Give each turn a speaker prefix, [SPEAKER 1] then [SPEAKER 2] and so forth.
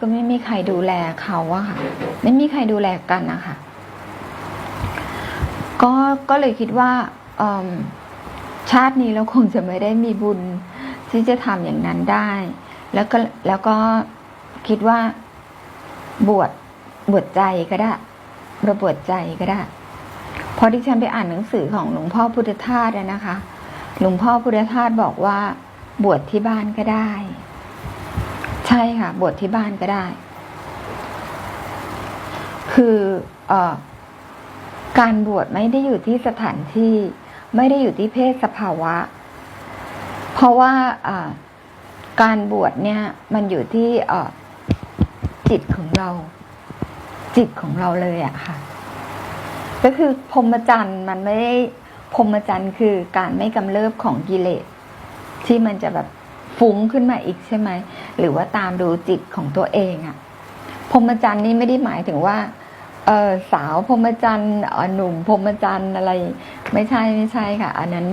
[SPEAKER 1] ก็ไม่มีใครดูแลเขาอะค่ะ ไม่มีใครดูแลกันนะคะก็ก็เลยคิดว่าชาตินี้เราคงจะไม่ได้มีบุญที่จะทำอย่างนั้นได้ แล้วก็แล้วก็คิดว่าบวชบวชใจก็ได้ราบวชใจก็ได้พอที่ฉันไปอ่านหนังสือของหลวงพ่อพุทธทาสอะนะคะ หลวงพ่อพุทธทาสบอกว่าบวชที่บ้านก็ได้ ช่ค่ะ บวชที่บ้านก็ได้ คือเออการบวชไม่ได้อยู่ที่สถานที่ ไม่ได้อยู่ที่เพศสภาวะ เพราะว่าอ่าการบวชเนี่ย มันอยู่ที่เอ่อจิตของเรา จิตของเราเลยอะค่ะ ก็คือพรหมจรรย์มันไม่ได้พรหมจรรย์คือการไม่กำเริบของกิเลสที่มันจะแบบ ฟุ้งขึ้นมาอีกใช่ไหม หรือว่าตามดูจิตของตัวเองอะพรหมจรรย์นี่ไม่ได้หมายถึงว่าเออสาวพรหมจรรย์หนุ่มพรหมจรรย์อะไร ไม่ใช่ไม่ใช่ค่ะ อันนั้น